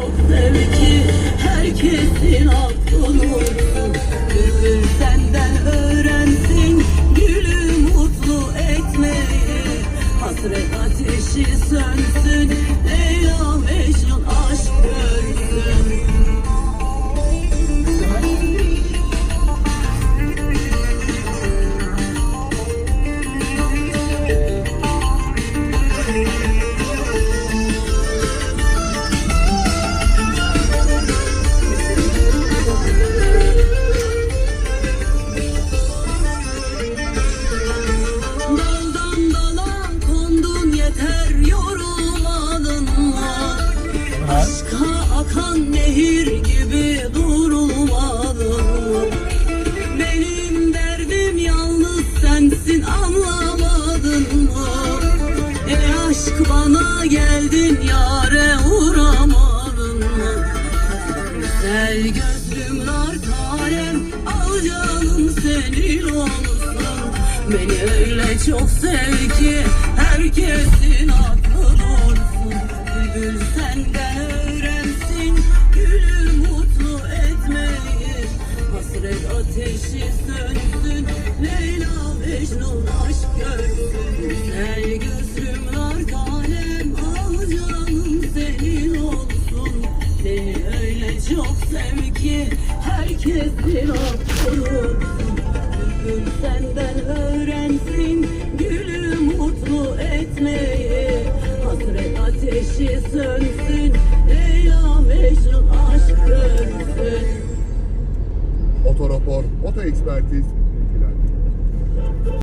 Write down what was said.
Sevgi herkesin aklını Bülbül senden öğrensin Gülü mutlu etmeyi Hasret ateşi sönsün Leyla nehir gibi durulmadın mı? Benim derdim yalnız sensin anlamadın mı? E aşk bana geldin yare uğramadın mı? Güzel gözlüm nar tanem Al senin olsun Beni öyle çok sev ki Herkesin ateşi sönsün Leyla Mecnun aşk görsün Güzel gözlüm nar tanem Al canım senin olsun Beni öyle çok sev ki herkesin olur. Bülbül senden öğrensin gülü mutlu etmeyi. Hasret ateşi sönsün Leyla da ekspertiz.